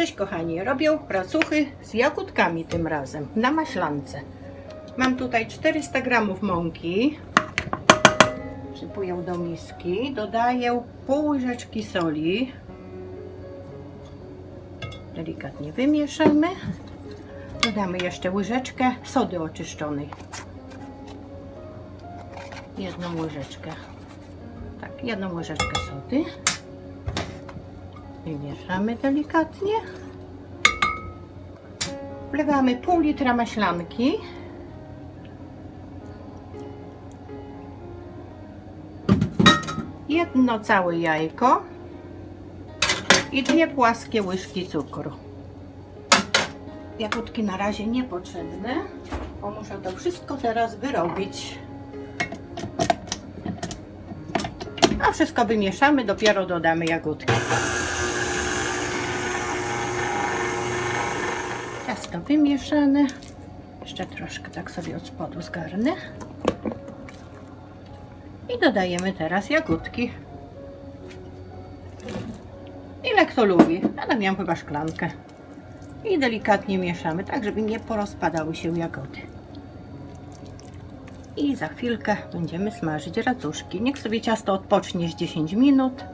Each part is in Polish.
Cześć kochani, robię racuchy z jagódkami tym razem na maślance. Mam tutaj 400 gramów mąki. Przypuję do miski. Dodaję pół łyżeczki soli. Delikatnie wymieszamy. Dodamy jeszcze łyżeczkę sody oczyszczonej. Jedną łyżeczkę. Tak, jedną łyżeczkę sody. Wymieszamy delikatnie. Wlewamy pół litra maślanki. Jedno całe jajko i dwie płaskie łyżki cukru. Jagódki na razie niepotrzebne, bo muszę to wszystko teraz wyrobić. A wszystko wymieszamy, dopiero dodamy jagódki. Ciasto wymieszane. Jeszcze troszkę tak sobie od spodu zgarnę. I dodajemy teraz jagódki. Ile kto lubi. Ja tam miałam chyba szklankę. I delikatnie mieszamy, tak żeby nie porozpadały się jagody. I za chwilkę będziemy smażyć racuszki. Niech sobie ciasto odpocznie z 10 minut.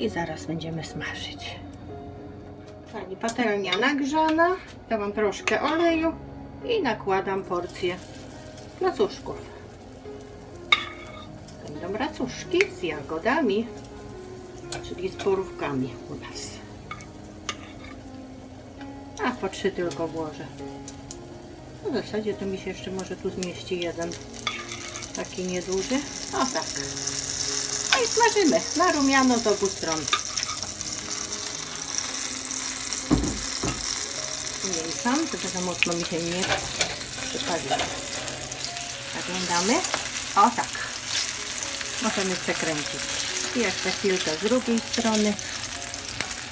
I zaraz będziemy smażyć. Pani patelnia nagrzana. Dałam troszkę oleju i nakładam porcję racuszków. Będą racuszki z jagodami, czyli z borówkami u nas. A po trzy tylko włożę. W zasadzie to mi się jeszcze może tu zmieści jeden taki nieduży. O tak. No i smażymy na rumiano z obu stron. Zmniejszam, żeby za mocno mi się nie przypaliło. Zaglądamy. O tak. Możemy przekręcić. I jeszcze chwilkę z drugiej strony.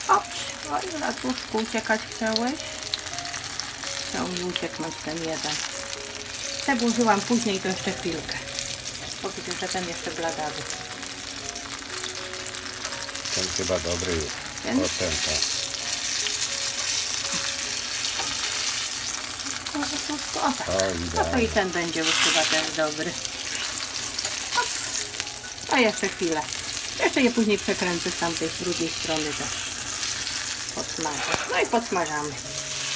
Ops, oj, racuszku, uciekać chciałeś? Chciał mi ucieknąć ten jeden. Te użyłam później, to jeszcze chwilkę. Bo widzę, że ten jeszcze bladawy. Ten chyba dobry już. Ten? O, ten, tak. O tak. No to i ten będzie już chyba też dobry. Hop. A jeszcze chwilę. Jeszcze je później przekręcę z tamtej z drugiej strony też. Podsmażę. No i podsmażamy.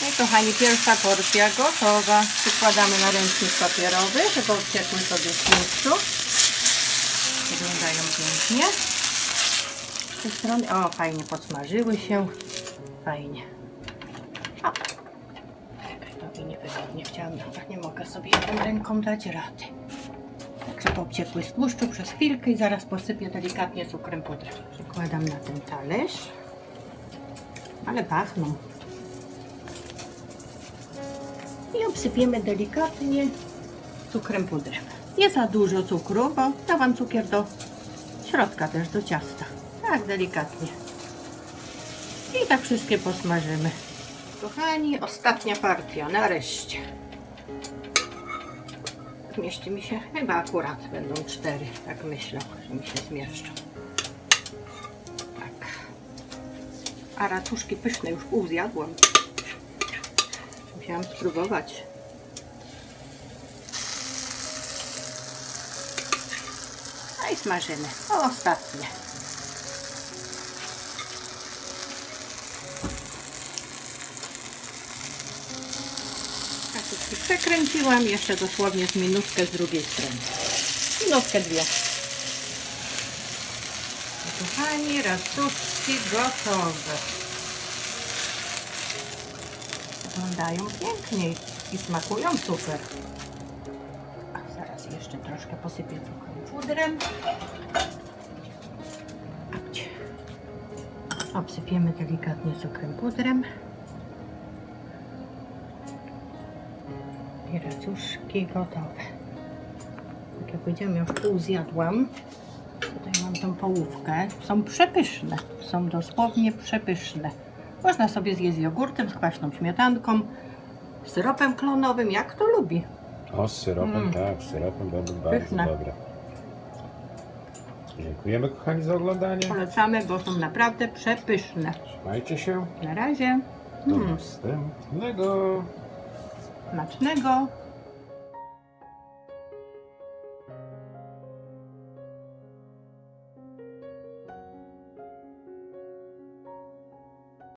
No i kochani, pierwsza porcja gotowa. Przykładamy na ręcznik papierowy, żeby odciekły sobie z tłuszczu. Wyglądają pięknie. Z tej strony, o fajnie podsmażyły się. Fajnie. O. To mi niewygodnie chciałam, dobra, nie mogę sobie jedną ręką dać rady. Także popciekły z tłuszczu przez chwilkę i zaraz posypię delikatnie cukrem pudrem. Przykładam na ten talerz. Ale pachną. I obsypiemy delikatnie cukrem pudrem. Nie za dużo cukru, bo dałam cukier do środka też, do ciasta. Tak, delikatnie. I tak wszystkie posmażymy. Kochani, ostatnia partia, nareszcie. Zmieści mi się, chyba akurat będą cztery, tak myślę, że mi się zmieszczą. Tak. A racuszki pyszne już pół. Musiałam spróbować. No i smażymy. Ostatnie. Przekręciłam jeszcze dosłownie z minutkę z drugiej strony. Minutkę, dwie. Kochani, racuszki gotowe. Wyglądają pięknie i smakują super. A zaraz jeszcze troszkę posypię cukrem pudrem. Obsypiemy delikatnie cukrem pudrem. I racuszki gotowe. Tak jak powiedziałam, już pół zjadłam. Tutaj mam tą połówkę. Są przepyszne. Są dosłownie przepyszne. Można sobie zjeść z jogurtem, z kwaśną śmietanką, syropem klonowym, jak kto lubi. O, z syropem, Mm. tak, z syropem będą bardzo Pyszne. dobre. Dziękujemy kochani za oglądanie. Polecamy, bo są naprawdę przepyszne. Trzymajcie się. Na razie. Do Mm, następnego. smacznego.